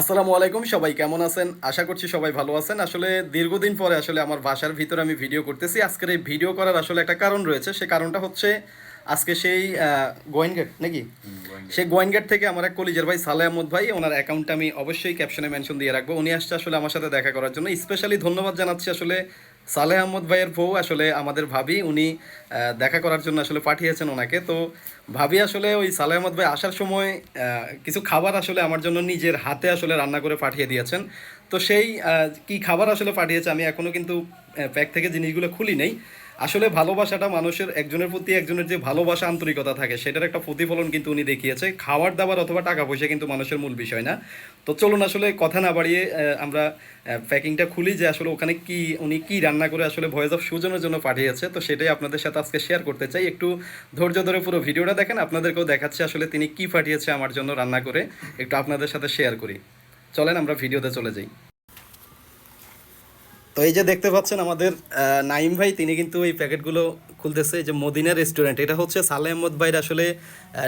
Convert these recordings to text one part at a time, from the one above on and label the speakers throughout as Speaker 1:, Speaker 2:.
Speaker 1: আসসালামু আলাইকুম, সবাই কেমন আছেন? আশা করছি সবাই ভালো আছেন। আসলে দীর্ঘদিন পরে আসলে আমার বাসার ভিতরে আমি ভিডিও করতেছি। আজকের এই ভিডিও করার আসলে একটা কারণ রয়েছে। সে কারণটা হচ্ছে আজকে সেই গোয়েনগেট নাকি? সেই গোয়েনগেট থেকে আমার এক কলিজের ভাই সালে আহমদ ভাই ওনার অ্যাকাউন্টটা আমি অবশ্যই ক্যাপশনে মেনশন দিয়ে রাখব। উনি আসছে আসলে আমার সাথে দেখা করার জন্য। স্পেশালি ধন্যবাদ জানাচ্ছি আসলে সালে আহমদ ভাইয়ের বউ আসলে আমাদের ভাবি। উনি দেখা করার জন্য আসলে পাঠিয়েছেন ওনাকে। তো ভাবি আসলে ওই সালে আহমদ ভাই আসার সময় কিছু খাবার আসলে আমার জন্য নিজের হাতে আসলে রান্না করে পাঠিয়ে দিয়েছেন। তো সেই কি খাবার আসলে পাঠিয়েছে আমি এখনও কিন্তু প্যাক থেকে জিনিসগুলো খুলি নেই। আসলে ভালোবাসাটা মানুষের একজনের প্রতি একজনের যে ভালোবাসা আন্তরিকতা থাকে, সেটার একটা প্রতিফলন কিন্তু উনি দেখিয়েছে। খাবার দাবার অথবা টাকা পয়সা কিন্তু মানুষের মূল বিষয় না। তো চলুন আসলে কথা না বাড়িয়ে আমরা প্যাকিংটা খুলি যে আসলে ওখানে কি, উনি কি রান্না করে আসলে ভয়েস অফ সুজনের জন্য পাঠিয়েছে। তো সেটাই আপনাদের সাথে আজকে শেয়ার করতে চাই। একটু ধৈর্য ধরে পুরো ভিডিওটা দেখেন। আপনাদেরকেও দেখাচ্ছে আসলে তিনি কি পাঠিয়েছে আমার জন্য রান্না করে। একটু আপনাদের সাথে শেয়ার করি। চলেন আমরা ভিডিওতে চলে যাই। তো এই যে দেখতে পাচ্ছেন আমাদের নাইম ভাই, তিনি কিন্তু এই প্যাকেটগুলো খুলতেছে যে মদিনা রেস্টুরেন্ট। এটা হচ্ছে সালে আহমদ ভাইয়ের আসলে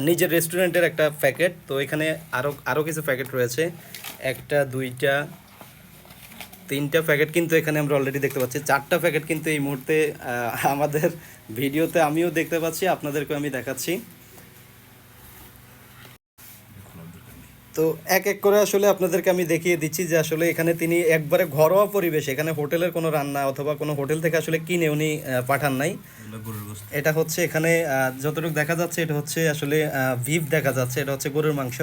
Speaker 1: নিজের রেস্টুরেন্টের একটা প্যাকেট। তো এখানে আরও আরও কিছু প্যাকেট রয়েছে। একটা, দুইটা, তিনটা প্যাকেট কিন্তু এখানে আমরা অলরেডি দেখতে পাচ্ছি। চারটা প্যাকেট কিন্তু এই মুহূর্তে আমাদের ভিডিওতে আমিও দেখতে পাচ্ছি। আপনাদেরকেও আমি দেখাচ্ছি। তো এক এক করে আসলে আপনাদেরকে আমি দেখিয়ে দিচ্ছি যে আসলে এখানে তিনি একবারে ঘরোয়া পরিবেশ এখানে হোটেলের কোনো রান্না অথবা কোনো হোটেল থেকে আসলে কিনে উনি পাঠান নাই। এটা হচ্ছে এখানে যতটুকু দেখা যাচ্ছে এটা হচ্ছে আসলে ভিভ দেখা যাচ্ছে এটা হচ্ছে গরুর মাংস।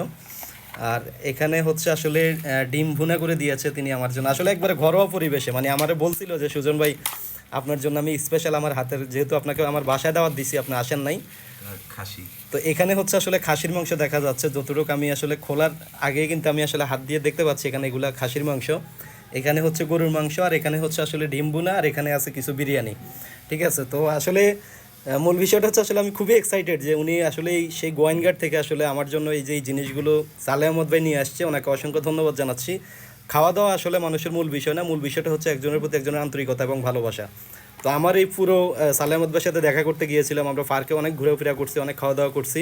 Speaker 1: আর এখানে হচ্ছে আসলে ডিম ভুনা করে দিয়েছে তিনি আমার জন্য। আসলে একবারে ঘরোয়া পরিবেশে মানে আমারে বলছিল যে সুজন ভাই আপনার জন্য আমি স্পেশাল আমার হাতের যেহেতু আপনাকে আমার বাসায় দাওয়াত দিছি আপনি আসেন নাই।
Speaker 2: খাসি।
Speaker 1: তো এখানে হচ্ছে আসলে খাসির মাংস দেখা যাচ্ছে যতটুকু আমি আসলে খোলার আগে কিন্তু আমি আসলে হাত দিয়ে দেখতে পাচ্ছি এখানে এগুলা খাসির মাংস। এখানে হচ্ছে গরুর মাংস আর এখানে হচ্ছে আসলে ডিম বুনা আর এখানে আছে কিছু বিরিয়ানি। ঠিক আছে? তো আসলে মূল বিষয়টা হচ্ছে আসলে আমি খুবই এক্সাইটেড যে উনি আসলে এই সেই গোয়েনঘাট থেকে আসলে আমার জন্য এই যে জিনিসগুলো সালে আহমদ ভাই নিয়ে আসছে ওনাকে অসংখ্য ধন্যবাদ জানাচ্ছি। খাওয়া দাওয়া আসলে মানুষের মূল বিষয় না, মূল বিষয়টা হচ্ছে একজনের প্রতি একজনের আন্তরিকতা এবং ভালোবাসা। তো আমার এই পুরো সালেহ সাথে দেখা করতে গিয়েছিলাম, আমরা পার্কে অনেক ঘুরেফেরা করছি, অনেক খাওয়া দাওয়া করছি,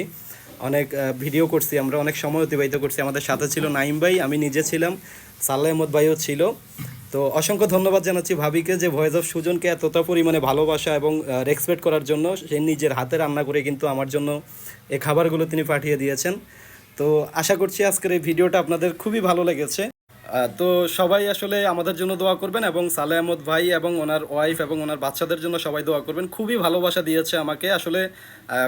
Speaker 1: অনেক ভিডিও করছি, আমরা অনেক সময় অতিবাহিত করছি, আমাদের সাথে ছিল নাইম ভাই, আমি নিজে ছিলাম সাল্লাহ আহমদ ভাইও ছিল। তো অসংখ্য ধন্যবাদ জানাচ্ছি ভাবিকে যে ভয়েস অফ সুজনকে এতটা পরিমাণে ভালোবাসা এবং রেসপেক্ট করার জন্য সে নিজের হাতে রান্না করে কিন্তু আমার জন্য এই খাবারগুলো তিনি পাঠিয়ে দিয়েছেন। তো আশা করছি আজকের এই ভিডিওটা আপনাদের খুবই ভালো লেগেছে। তো সবাই আসলে আমাদের জন্য দোয়া করবেন এবং সালে আহমদ ভাই এবং ওনার ওয়াইফ এবং ওনার বাচ্চাদের জন্য সবাই দোয়া করবেন। খুবই ভালোবাসা দিয়েছে আমাকে। আসলে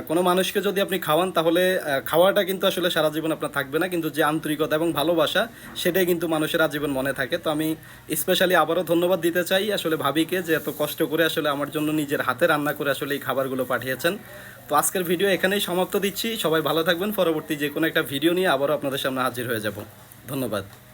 Speaker 1: কোনো মানুষকে যদি আপনি খাওয়ান তাহলে খাওয়াটা কিন্তু আসলে সারা জীবন আপনার থাকবে না। কিন্তু যে আন্তরিকতা এবং ভালোবাসা, সেটাই কিন্তু মানুষের আজীবন মনে থাকে। তো আমি স্পেশালি আবারও ধন্যবাদ দিতে চাই আসলে ভাবিকে যে এত কষ্ট করে আসলে আমার জন্য নিজের হাতে রান্না করে আসলে এই খাবারগুলো পাঠিয়েছেন। তো আজকের ভিডিও এখানেই সমাপ্ত দিচ্ছি। সবাই ভালো থাকবেন। পরবর্তী যে কোনো একটা ভিডিও নিয়ে আবারও আপনাদের সামনে হাজির হয়ে যাব। ধন্যবাদ।